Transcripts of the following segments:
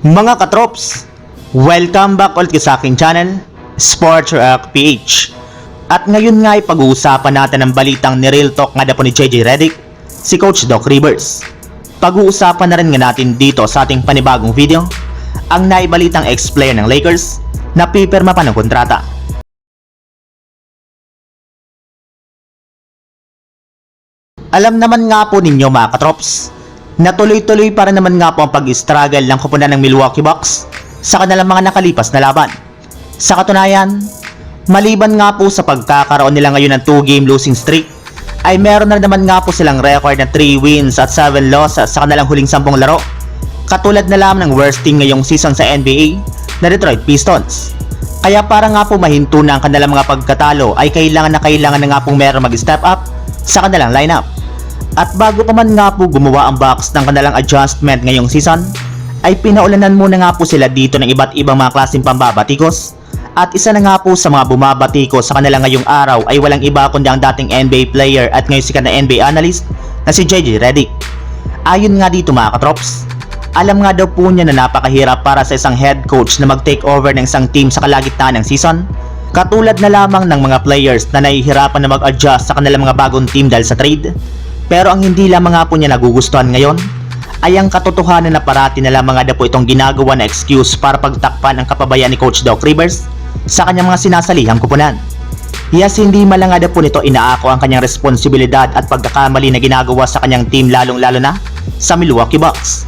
Mga katrops, welcome back ulit sa aking channel, Sports Rock PH. At ngayon nga ay pag-uusapan natin ang balitang ni Real Talk nga po ni JJ Redick, si Coach Doc Rivers. Pag-uusapan na rin nga natin dito sa ating panibagong video, ang naibalitang ex-player ng Lakers na pipirma pa ng kontrata. Alam naman nga po ninyo mga katrops, na tuloy-tuloy para naman nga po ang pag-struggle ng kupunan ng Milwaukee Bucks sa kanilang mga nakalipas na laban. Sa katunayan, maliban nga po sa pagkakaroon nila ngayon ng 2-game losing streak, ay meron na naman nga po silang record na 3 wins at 7 losses sa kanilang huling 10 laro. Katulad na lamang ng worst team ngayong season sa NBA na Detroit Pistons. Kaya para nga po mahinto na ang kanilang mga pagkatalo ay kailangan na kailangan na nga pong meron mag-step up sa kanilang lineup. At bago pa man nga po gumawa ang Bucks ng kanilang adjustment ngayong season, ay pinaulanan muna nga po sila dito ng iba't ibang mga klaseng pambabatikos. At isa na nga po sa mga bumabatiko sa kanila ngayong araw ay walang iba kundi ang dating NBA player at ngayon sikat na NBA analyst na si JJ Redick. Ayon nga dito mga katrops, alam nga daw po niya na napakahirap para sa isang head coach na mag-take over ng isang team sa kalagitnaan ng season. Katulad na lamang ng mga players na nahihirapan na mag-adjust sa kanilang mga bagong team dahil sa trade. Pero ang hindi lamang nga po niya nagugustuhan ngayon ay ang katotohanan na parati na lamang nga po itong ginagawa na excuse para pagtakpan ang kapabayaan ni Coach Doc Rivers sa kanyang mga sinasalihang kupunan. Yes, hindi malang nga daw po nito inaako ang kanyang responsibilidad at pagkakamali na ginagawa sa kanyang team lalong-lalo na sa Milwaukee Bucks.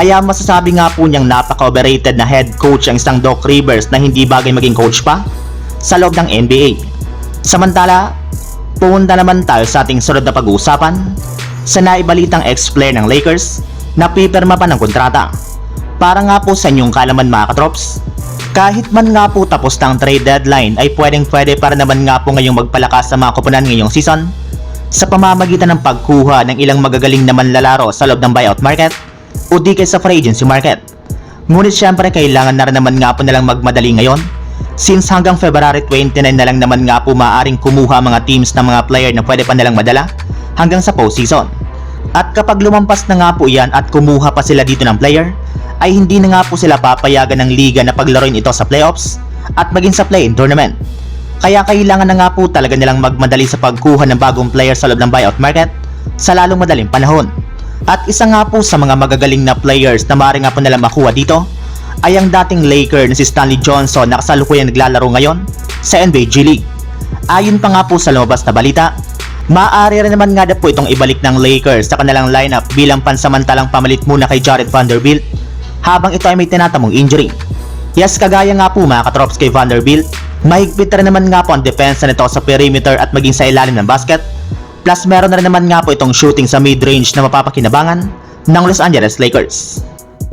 Kaya masasabi nga po niyang napaka-overrated na head coach ang isang Doc Rivers na hindi bagay maging coach pa sa loob ng NBA. Samantala, punta naman tayo sa ating sunod na pag-uusapan sa naibalitang ex-player ng Lakers na pipirma pa ng kontrata. Para nga po sa inyong kalaman mga katrops, kahit man nga po tapos na ang trade deadline ay pwedeng pwede para naman nga po ngayong magpalakas sa mga kupunan ngayong season sa pamamagitan ng pagkuha ng ilang magagaling na manlalaro sa loob ng buyout market o di kaya sa free agency market. Ngunit syempre kailangan na rin naman nga po nilang magmadali ngayon since hanggang February 29 na lang naman nga po maaaring kumuha mga teams ng mga player na pwede pa nilang madala hanggang sa postseason. At kapag lumampas na nga po yan at kumuha pa sila dito ng player, ay hindi na nga po sila papayagan ng liga na paglaruin ito sa playoffs at maging sa play-in tournament. Kaya kailangan na nga po talaga nilang magmadali sa pagkuha ng bagong player sa loob ng buyout market sa lalong madaling panahon. At isa nga po sa mga magagaling na players na maaari nga po nilang makuha dito ay ang dating Laker na si Stanley Johnson na kasalukuyang naglalaro ngayon sa NBA G League. Ayon pa nga po sa lumabas na balita, maaari rin naman nga na po itong ibalik ng Lakers sa kanilang lineup bilang pansamantalang pamalit muna kay Jared Vanderbilt habang ito ay may tinatamong injury. Yes, kagaya nga po mga katrops kay Vanderbilt, mahigpit rin naman nga po ang depensa nito sa perimeter at maging sa ilalim ng basket. Plus meron na rin naman nga po itong shooting sa mid-range na mapapakinabangan ng Los Angeles Lakers.